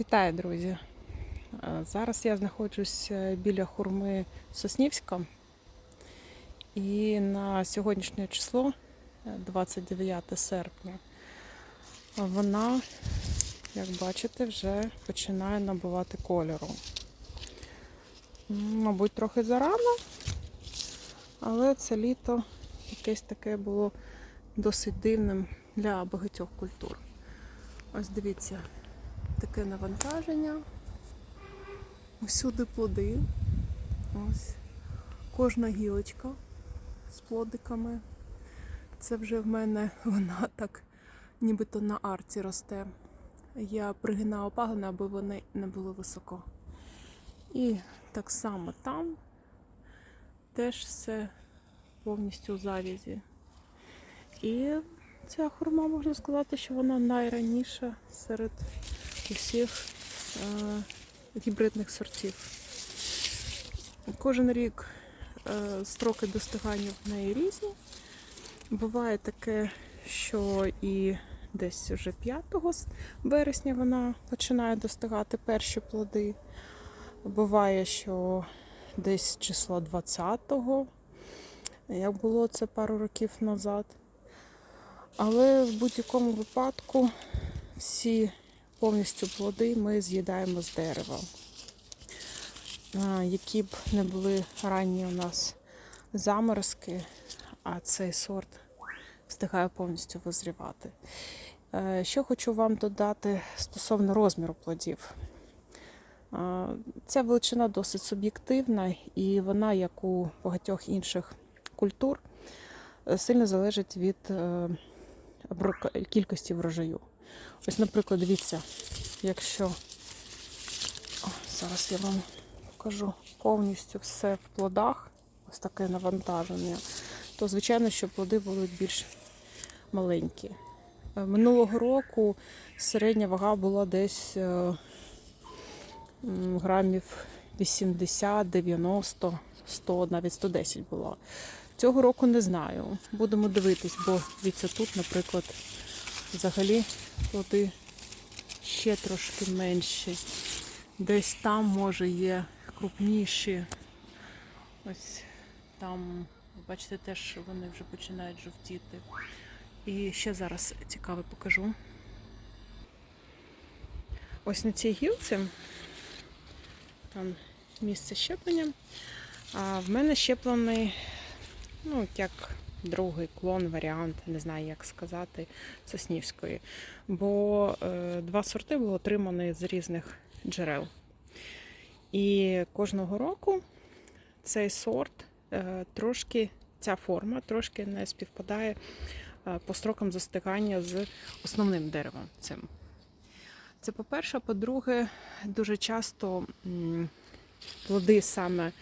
Вітаю, друзі! Е, Зараз я знаходжусь е, біля хурми Соснівська. І на сьогоднішнє число, е, 29 серпня, вона, як бачите, вже починає набувати кольору. Мабуть, трохи зарано, але це літо якесь таке було досить дивним для багатьох культур. Ось дивіться, таке навантаження. Усюди плоди. Ось. Кожна гілочка з плодиками. Це вже в мене вона так нібито на арці росте. Я пригинала пагони, аби вони не були високо. І так само там теж все повністю у завязі. І ця хурма, можна сказати, що вона найраніша серед усіх е, гібридних сортів. Кожен рік е, строки достигання в неї різні. Буває таке, що і десь вже 5 с- вересня вона починає достигати перші плоди. Буває, що десь числа 20-го, як було це пару років назад. Але в будь-якому випадку всі повністю плоди ми з'їдаємо з дерева. Які б не були ранні у нас заморозки, а цей сорт встигає повністю визрівати. Е, Що хочу вам додати стосовно розміру плодів. Ця величина досить суб'єктивна, і вона, як у багатьох інших культур, е, сильно залежить від е, кількості врожаю. Ось, наприклад, дивіться, якщо О, зараз я вам покажу повністю все в плодах, ось таке навантаження, то звичайно, що плоди будуть більш маленькі. Е, Минулого року середня вага була десь е, грамів 80, 90, 100, навіть 110 була. Цього року не знаю. Будемо дивитись, бо дивіться, тут, наприклад, взагалі плоди ще трошки менші. Десь там, може, є крупніші. Ось там, бачите, теж вони вже починають жовтіти. І ще зараз цікаве покажу. Ось на цій гілці, там місце щеплення. А в мене щеплений, ну, як другий клон, варіант, не знаю, як сказати, Соснівської. Бо е, два сорти були отримані з різних джерел. І кожного року цей сорт е, трошки, ця форма трошки не співпадає е, по строкам застигання з основним деревом цим. Це по-перше, по-друге, дуже часто плоди саме е,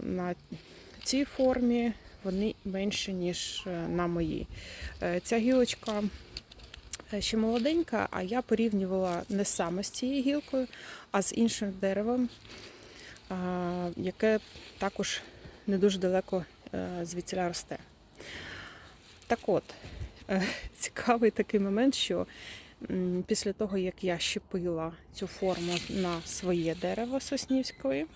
на цій формі вони менші, ніж е, на моїй. Е, Ця гілочка е, ще молоденька, а я порівнювала не саме з цією гілкою, а з іншим деревом, яке також не дуже далеко звідсіля росте. Так от, цікавий такий момент, що після того, як я щепила цю форму на своє дерево соснівської,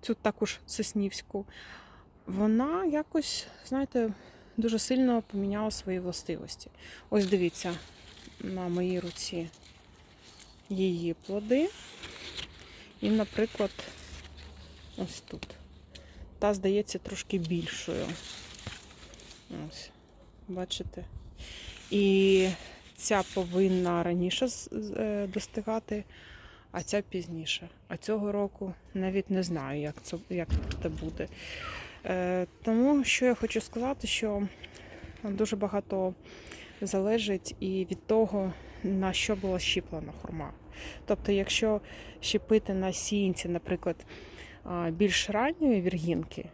цю також соснівську, вона якось, знаєте, дуже сильно поміняла свої властивості. Ось дивіться, на моїй руці її плоди. І, наприклад, ось тут. Та здається трошки більшою. Ось, бачите? І ця повинна раніше е, достигати, а ця пізніше. А цього року навіть не знаю, як це, як це буде. Е, Тому що я хочу сказати, що дуже багато залежить і від того, на що була щіплена хурма. Тобто, якщо щепити на сіянці, наприклад, більш ранньої віргінки,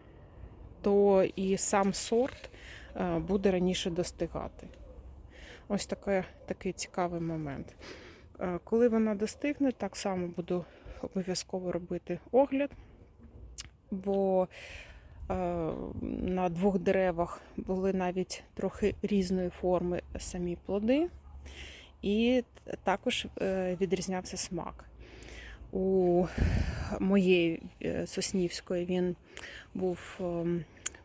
то і сам сорт е, буде раніше достигати. Ось таке, такий цікавий момент. Е, Коли вона достигне, так само буду обов'язково робити огляд, бо на двох деревах були навіть трохи різної форми самі плоди. і також е, відрізнявся смак. У моєї е, Соснівської він був,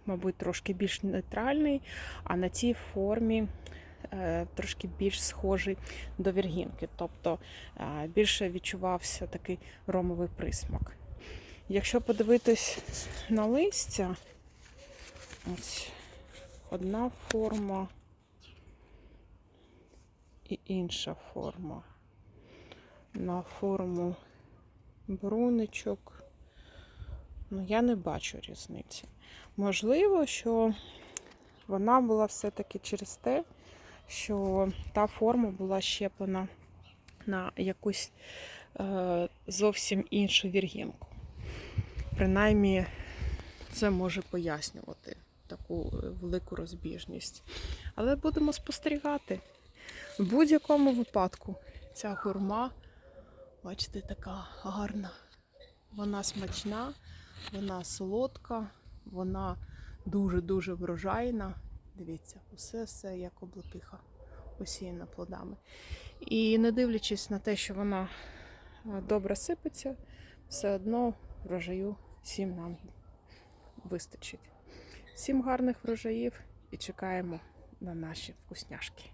мабуть, трошки більш нейтральний, а на цій формі е, трошки більш схожий до віргінки, тобто е, більше відчувався такий ромовий присмак. Якщо подивитись на листя, ось одна форма і інша форма. На форму бруничок. Ну, я не бачу різниці. Можливо, що вона була все-таки через те, що та форма була щеплена на якусь е, зовсім іншу віргінку. Принаймні, це може пояснювати таку е, велику розбіжність. Але будемо спостерігати. В будь-якому випадку ця гурма, бачите, така гарна. Вона смачна, вона солодка, вона дуже-дуже врожайна. Дивіться, усе все як облепиха, посіяна плодами. І не дивлячись на те, що вона е, добре сипеться, все одно врожаю всім нам вистачить. Всім гарних врожаїв і чекаємо на наші вкусняшки.